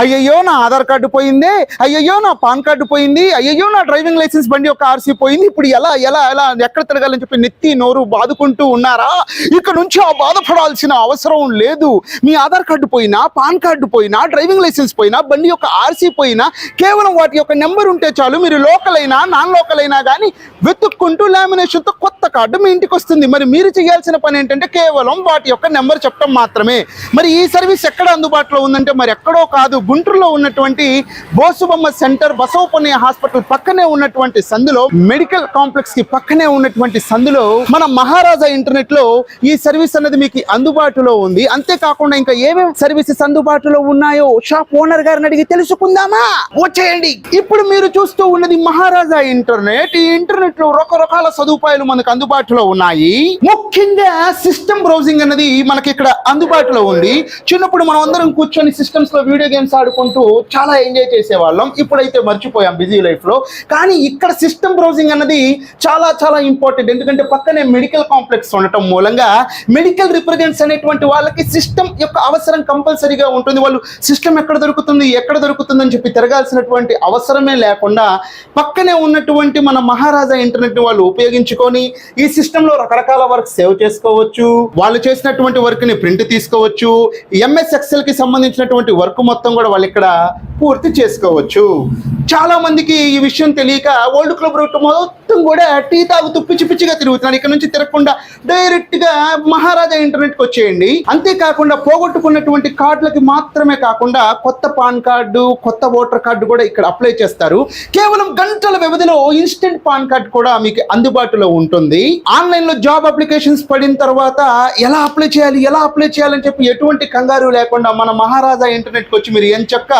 అయ్యయ్యో నా ఆధార్ కార్డు పోయిందే అయ్యయ్యో నా పాన్ కార్డు పోయింది అయ్యయ్యో నా డ్రైవింగ్ లైసెన్స్ బండి యొక్క ఆర్సీ పోయింది ఇప్పుడు ఎలా ఎలా ఎలా ఎక్కడ తిరగాలని చెప్పి నెత్తి నోరు బాదుకుంటూ ఉన్నారా? ఇక్కడ నుంచి ఆ బాధపడాల్సిన అవసరం లేదు. మీ ఆధార్ కార్డు పోయినా పాన్ కార్డు పోయినా డ్రైవింగ్ లైసెన్స్ పోయినా బండి యొక్క ఆర్సీ పోయినా కేవలం వాటి యొక్క నెంబర్ ఉంటే చాలు మీరు లోకల్ అయినా నాన్ లోకల్ అయినా కానీ వెతుక్కుంటూ లామినేషన్తో కొత్త కార్డు మీ ఇంటికి వస్తుంది. మరి మీరు చేయాల్సిన పని ఏంటంటే కేవలం వాటి యొక్క నెంబర్ చెప్పడం మాత్రమే. మరి ఈ సర్వీస్ ఎక్కడ అందుబాటులో ఉందంటే మరి ఎక్కడో కాదు గుంటూరులో ఉన్నటువంటి బోసుబొమ్మ సెంటర్ బసవపన్నయ్య హాస్పిటల్ పక్కనే ఉన్నటువంటి సందులో మెడికల్ కాంప్లెక్స్కి పక్కనే ఉన్నటువంటి సందులో మన మహారాజా ఇంటర్నెట్లో ఈ సర్వీస్ అనేది మీకు అందుబాటులో ఉంది. అంతేకాకుండా ఇంకా ఏమేమి సర్వీసెస్ అందుబాటులో ఉన్నాయో షాప్ ఓనర్ గారిని అడిగి తెలుసుకుందామా? వచ్చేయండి. ఇప్పుడు మీరు చూస్తూ ఉన్నది మహారాజా ఇంటర్నెట్. ఈ ఇంటర్నెట్లో రకరకాల సదుపాయాలు మనకు అందుబాటులో ఉన్నాయి. ముఖ్యంగా సిస్టమ్ బ్రౌజింగ్ అనేది మనకి ఇక్కడ అందుబాటులో ఉంది. చిన్నప్పుడు మనం అందరం కూర్చొని సిస్టమ్స్లో వీడియో గేమ్స్ ఆడుకుంటూ చాలా ఎంజాయ్ చేసేవాళ్ళం. ఇప్పుడైతే మర్చిపోయాం బిజీ లైఫ్లో. కానీ ఇక్కడ సిస్టమ్ బ్రౌజింగ్ అన్నది చాలా చాలా ఇంపార్టెంట్ ఎందుకంటే పక్కనే మెడికల్ కాంప్లెక్స్ ఉండటం మూలంగా మెడికల్ రిప్రజెంట్స్ అనేటువంటి వాళ్ళకి సిస్టమ్ యొక్క అవసరం కంపల్సరీగా ఉంటుంది. వాళ్ళు సిస్టమ్ ఎక్కడ దొరుకుతుంది ఎక్కడ దొరుకుతుంది అని చెప్పి తిరగాల్సినటువంటి అవసరమే లేకుండా పక్కనే ఉన్నటువంటి మన మహారాజా ఇంటర్నెట్ వాళ్ళు ఉపయోగించుకొని ఈ సిస్టమ్లో రకరకాల వర్క్ సేవ్ చేసుకోవచ్చు. వాళ్ళు చేసినటువంటి వర్క్ని ప్రింట్ తీసుకోవచ్చు. ఎంఎస్ ఎక్సెల్కి సంబంధించినటువంటి వర్క్ మొత్తం కూడా వాళ్ళు ఇక్కడ పూర్తి చేసుకోవచ్చు. చాలా మందికి ఈ విషయం తెలియక ఓల్డ్ క్లబ్ రూట్ మొత్తం కూడా టీ తాగుతూ పిచ్చి పిచ్చిగా తిరుగుతున్నారు. ఇక్కడ నుంచి తిరగకుండా డైరెక్ట్గా మహారాజా ఇంటర్నెట్కి వచ్చేయండి. అంతేకాకుండా పోగొట్టుకున్నటువంటి కార్డులకి మాత్రమే కాకుండా కొత్త పాన్ కార్డు కొత్త ఓటర్ కార్డు కూడా ఇక్కడ అప్లై చేస్తారు. కేవలం గంటల వ్యవధిలో ఇన్స్టెంట్ పాన్ కార్డు కూడా మీకు అందుబాటులో ఉంటుంది. ఆన్లైన్లో జాబ్ అప్లికేషన్స్ పడిన తర్వాత ఎలా అప్లై చేయాలి ఎలా అప్లై చేయాలని చెప్పి ఎటువంటి కంగారు లేకుండా మన మహారాజా ఇంటర్నెట్కి వచ్చి మీరు ఎంచక్క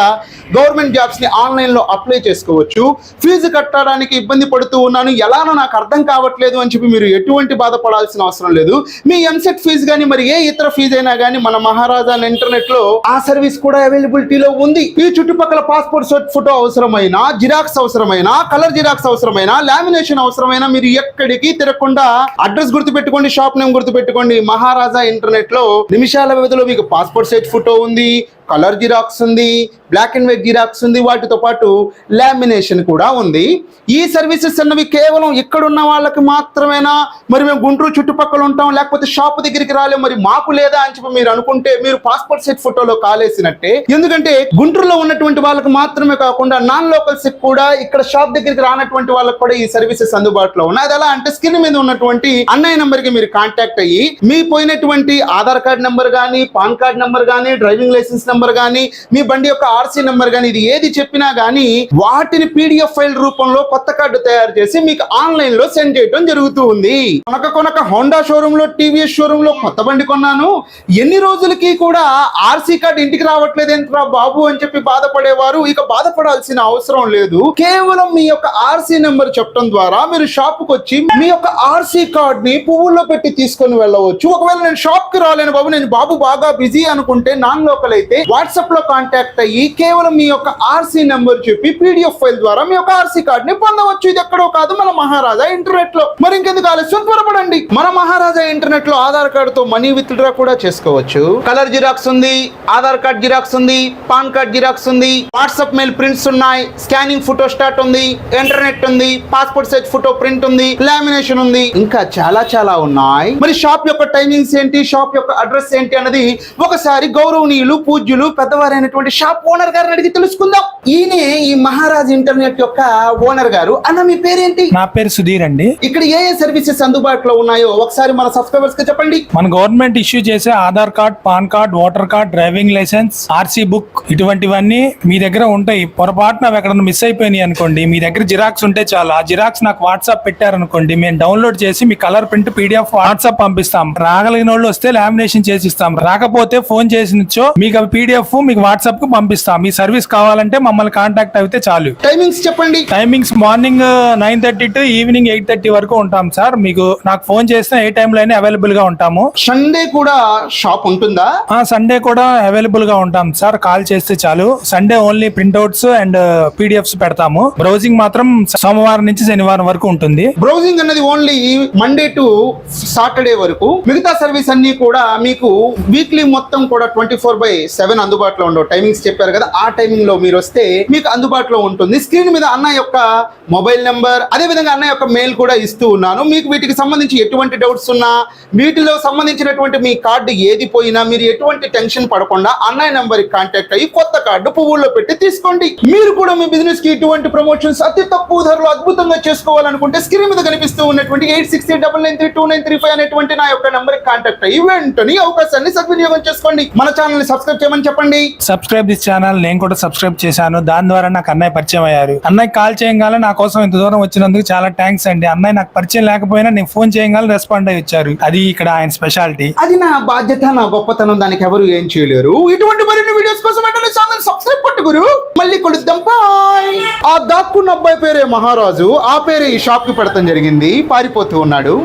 గవర్నమెంట్ జాబ్స్ని ఆన్లైన్లో అప్లై చేసుకోవచ్చు. ఫీజు కట్టడానికి ఇబ్బంది పడుతూ ఉన్నాను. ఎలానో నాకు అర్థం కావట్లేదు అని చెప్పి మీరు ఎటువంటి బాధపడాల్సిన అవసరం లేదు. మీ ఎంసెట్ ఫీజు కానీ మరి ఏ ఇతర ఫీజు అయినా కానీ మన మహారాజా ఇంటర్నెట్లో ఆ సర్వీస్ కూడా అవైలబిలిటీలో ఉంది. ఈ చుట్టుపక్కల పాస్పోర్ట్ సెట్ ఫోటో అవసరమైనా జిరాక్స్ అవసరమైనా కలర్ జిరాక్స్ అవసరమైనా లామినేషన్ అవసరమైనా మీరు ఎక్కడికి తిరగకుండా అడ్రస్ గుర్తు పెట్టుకోండి షాప్ నేమ్ గుర్తుపెట్టుకోండి. మహారాజా ఇంటర్నెట్లో నిమిషాల వ్యవధిలో మీకు పాస్పోర్ట్ సైజ్ ఫోటో ఉంది. కలర్ జిరాక్స్ ఉంది బ్లాక్ అండ్ వైట్ జిరాక్స్ ఉంది వాటితో పాటు లామినేషన్ కూడా ఉంది. ఈ సర్వీసెస్ అన్నవి కేవలం ఇక్కడున్న వాళ్ళకి మాత్రమేనా? మరి మేము గుంటూరు చుట్టుపక్కల ఉంటాం లేకపోతే షాప్ దగ్గరికి రాలేం మరి మాకు లేదా అని చెప్పి మీరు అనుకుంటే మీరు పాస్పోర్ట్ సైజ్ ఫోటోలో కాలేసినట్టే. ఎందుకంటే గుంటూరులో ఉన్నటువంటి వాళ్ళకి మాత్రమే కాకుండా నాన్ లోకల్స్ కూడా ఇక్కడ షాప్ దగ్గరికి రానటువంటి వాళ్ళకి కూడా ఈ సర్వీసెస్ అందుబాటులో ఉన్నాయి. అది ఎలా అంటే స్క్రీన్ మీద ఉన్నటువంటి అన్నయ్య నంబర్కి మీరు కాంటాక్ట్ అయ్యి మీ పోయినటువంటి ఆధార్ కార్డ్ నెంబర్ కానీ పాన్ కార్డ్ నెంబర్ కానీ డ్రైవింగ్ లైసెన్స్ నెంబర్ కానీ మీ బండి యొక్క ఆర్సీ నెంబర్ కానీ ఇది ఏది చెప్పినా కానీ వాటిని పీడిఎఫ్ ఫైల్ రూపంలో కొత్త కార్డు తయారు చేసి మీకు ఆన్లైన్లో సెండ్ చేయడం జరుగుతూ ఉంది. కొనక కొనక హోండా షోరూమ్లో టీవీఎస్ షోరూమ్లో కొత్త బండి కొన్నాను. ఎన్ని రోజులకి కూడా ఆర్సీ కార్డు ఇంటికి రావట్లేదు ఏంట్రా బాబు అని చెప్పి బాధపడేవారు. ఇక బాధపడాల్సిన అవసరం లేదు. కేవలం మీ యొక్క ఆర్సీ నెంబర్ చెప్పడం ద్వారా మీరు షాప్కు వచ్చి మీ యొక్క ఆర్సీ కార్డ్ని పువ్వుల్లో పెట్టి తీసుకొని వెళ్ళవచ్చు. ఒకవేళ నేను షాప్కి రాలేను బాబు నేను బాబు బాగా బిజీ అనుకుంటే నాన్ లోకల్ అయితే వాట్సాప్లో కాంటాక్ట్ అయ్యి కేవలం మీ యొక్క ఆర్సీ నెంబర్ చెప్పి పీడిఎఫ్ ఫైల్ ద్వారా మీ యొక్క ఆర్సీ కార్డ్ని పొందవచ్చు. ఇది ఎక్కడో కాదు మన మహారాజా ఇంటర్నెట్లో. మరి ఇంకెందుకు ఆలస్యం? త్వరపడండి. మన మహారాజా ఇంటర్నెట్లో ఆధార్ కార్డు తో మనీ విత్ డ్రా కూడా చేసుకోవచ్చు. కలర్ జిరాక్స్ ఉంది ఆధార్ కార్డ్ జిరాక్స్ ఉంది పాన్ కార్డ్ జిరాక్స్ ఉంది వాట్సాప్ మెయిల్ ప్రింట్స్ ఉన్నాయి స్కానింగ్ ఫోటో స్టార్ట్ ఉంది ఇంటర్నెట్ ఉంది పాస్పోర్ట్ సైజ్ ఫోటో ప్రింట్ ఉంది లామినేషన్ ఉంది ఇంకా చాలా చాలా ఉన్నాయి. మరి షాప్ యొక్క టైమింగ్స్ ఏంటి? షాప్ యొక్క అడ్రస్ ఏంటి? అన్నది ఒకసారి గౌరవనీయులు పూజ్యులు పెద్దవారైనటువంటి షాప్ ఓనర్ గారిని అడిగి తెలుసుకుందాం. ఈయనే ఈ మహారాజ్ ఇంటర్నెట్ యొక్క ఓనర్ గారు. అన్న మీ పేరేంటి? నా పేరు సుధీర్ అండి. ఇక్కడ ఏ ఏ సర్వీసెస్ అందుబాటులో ఉన్నాయో ఒకసారి మన సబ్స్క్రైబర్స్కి చెప్పండి. మన గవర్నమెంట్ ఇష్యూ చేసే Aadhaar card PAN card voter card driving licence RC book ఇటువంటివన్నీ మీ దగ్గర ఉంటాయి. పొరపాటున అవి ఎక్కడ మిస్ అయిపోయినాయి అనుకోండి మీ దగ్గర జిరాక్స్ ఉంటే చాలు. ఆ జిరాక్స్ నాకు వాట్సాప్ పెట్టారనుకోండి మేము డౌన్లోడ్ చేసి మీ కలర్ ప్రింట్ పీడిఎఫ్ వాట్సాప్ పంపిస్తాం. రాగలిగిన వాళ్ళు వస్తే లామినేషన్ చేసి ఇస్తాం రాకపోతే ఫోన్ చేసినచ్చో మీకు అవి పీడిఎఫ్ మీకు వాట్సాప్కు పంపిస్తాం. ఈ సర్వీస్ కావాలంటే మమ్మల్ని కాంటాక్ట్ అయితే చాలు. టైమింగ్స్ చెప్పండి. Timings morning nine thirty to evening eight thirty వరకు ఉంటాం సార్. మీకు నాకు ఫోన్ చేస్తే ఏ టైంలో అయినా అవైలబుల్గా ఉంటాము. సండే కూడా షాప్ ఉంటుందా? ఆ సండే కూడా అవైలబుల్గా ఉంటాం సార్. కాల్ చేస్తే చాలు. Sunday only printouts and PDFs పెడతాము. బ్రౌజింగ్ మాత్రం సోమవారం నుంచి శనివారం వరకు ఉంటుంది. బ్రౌజింగ్ అన్నది ఓన్లీ మండే టు సాటర్డే వరకు. మిగతా సర్వీస్ అన్ని కూడా మీకు వీక్లీ మొత్తం కూడా twenty four by seven seven అందుబాటులో ఉండవు. టైమింగ్స్ చెప్పారు కదా ఆ టైమింగ్లో మీరు వస్తే మీకు అందుబాటులో ఉంటుంది. స్క్రీన్ మీద అన్న యొక్క మొబైల్ నెంబర్ అదే విధంగా అన్న యొక్క మెయిల్ కూడా ఇస్తూ ఉన్నాను. మీకు వీటికి సంబంధించి ఎటువంటి డౌట్స్ ఉన్నా వీటిలో సంబంధించినటువంటి మీ కార్డు ఏది పోయినా మీరు ఎటువంటి టెన్షన్ పడకుండా అన్నయ్య నెంబర్ కాంటాక్ట్ అయ్యి కొత్త కార్డు పువ్వుల్లో పెట్టి తీసుకోండి. మీరు కూడా మీ బిజినెస్కి ఇటువంటి ప్రమోషన్స్ అతి తక్కువ ధరలో అద్భుతంగా చేసుకోవాలనుకుంటే స్క్రీన్ మీద కనిపిస్తూ ఉన్నటువంటి eight six double nine three two nine three five అనేటువంటి నా యొక్క నెంబర్ కాంటాక్ట్ అయ్యి వెంటనే అవకాశాన్ని సద్వినియోగం చేసుకోండి. మన ఛానల్ని సబ్స్క్రైబ్ చేయమని చెప్పండి. సబ్స్క్రైబ్ దిస్ ఛానల్ నేను కూడా సబ్స్క్రైబ్ చేశాను. దాని ద్వారా నాకు అన్నయ్య పరిచయం అయ్యారు. అన్నయ్య కాల్ చేయగానే నా కోసం ఇంత దూరం వచ్చినందుకు చాలా థ్యాంక్స్ అండి. అన్నయ్య నాకు పరిచయం లేకపోయినా నేను ఫోన్ చేయగానే రెస్పాండ్ అయ్యి వచ్చారు. అది ఇక్కడ ఆయన స్పెషాలిటీ అది నా బాధ్యత నా గొప్పతనం దానికి ఎవరు ఏం చేయలేరు. ఇటువంటి మరిన్ని వీడియోస్ కోసం వెంటనే ఛానల్ సబ్స్క్రైబ్ పట్టుకురు మళ్ళీ కొడుద్దాం బాయ్ ఆ దాక్కున్న అబ్బాయి పేరే మహారాజు. ఆ పేరే ఈ షాప్కి పెడతాం జరిగింది. పారిపోతూ ఉన్నాడు.